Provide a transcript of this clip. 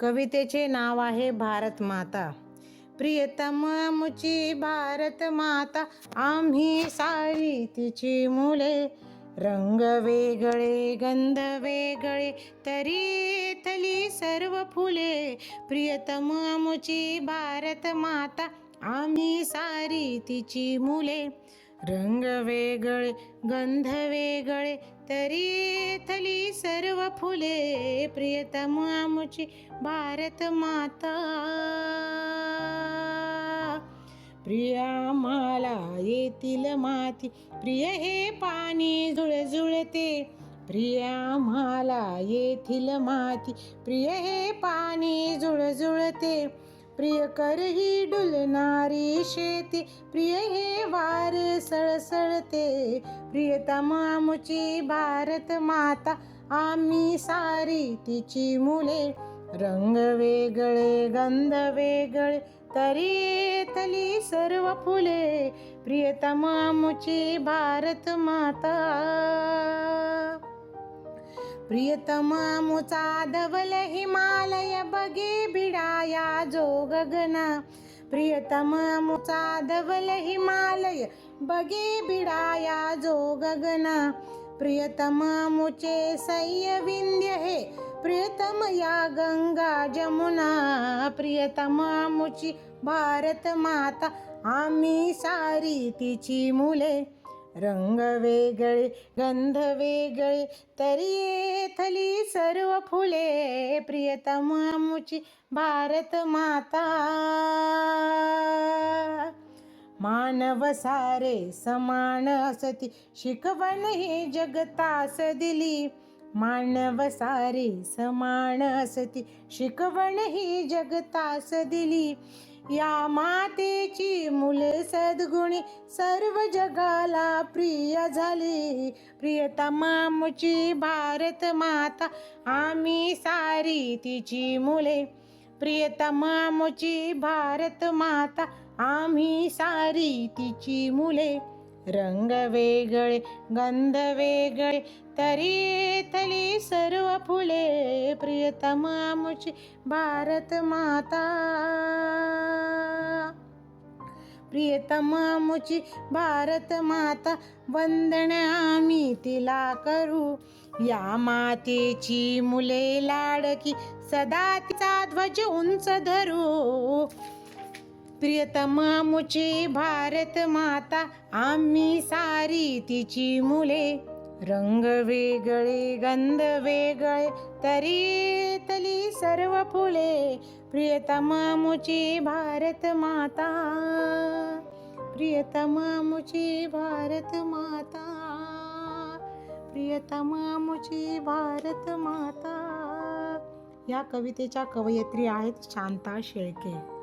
कवितेचे नाव आहे भारत माता. प्रियतम मुची भारत माता आम्ही सारी तिची मुले. रंग वेगळे गंध वेगळे तरी थली सर्व फुले. प्रियतम मुची भारत माता आम्ही सारी तिची मुले. रंग वेगळे गंध वेगळे तरी थली सर्व फुले प्रियतम आमुची भारत माता. प्रिया माला येतील माती प्रिय हे पाणी जुळजुळते प्रिया माला येथील माती प्रिय हे पाणी जुळजुळते प्रिय कर ही डुलणारी शेती प्रिय हे वार सळसळते. प्रियतमामुची भारत माता आम्ही सारी तिची मुले. रंग वेगळे गंध वेगळे तरी तली सर्व फुले. प्रियतमामुची भारत माता. प्रियतम मुचा धवल हिमालय बगे भिडाया जो गगना प्रियतम मुचा धवल हिमालय बगे भिडाया जो गगना प्रियतमामुचे सय्य विंध्य हे. प्रियतम या गंगा जमुना. प्रियतमामुची भारत माता. आम्ही सारी तिची मुले. रंग वेगळे गंध वेगळे तरी थली सर्व फुले प्रियतम आमुची भारत माता. मानव सारे समान असती शिकवण ही जगतास दिली. मानव सारे समान असती शिकवण ही जगतास दिली. या मातेची मुले सद्गुणी सर्व जगाला प्रिय झाली. प्रियतमामुची भारत माता आम्ही सारी तिची मुले. प्रियतमामुची भारत माता आम्ही सारी तिची मुले. रंग वेगळे गंध वेगळे तरी तली सर्व फुले प्रियतमामुची भारत माता. प्रियतमामुची भारत माता वंदन आम्ही तिला करू. या मातेची मुले लाडकी सदा तिचा ध्वज उंच धरू. प्रियतमा मुची भारत माता आम्ही सारी तिची मुले. रंग वेगळे गंध वेगळे तरी तली सर्व फुले. प्रियतमा मुची भारत माता प्रियतमा मुची भारत माता प्रियतमा मुची भारत माता. या कवितेच्या कवयित्री आहेत शांता शेळके.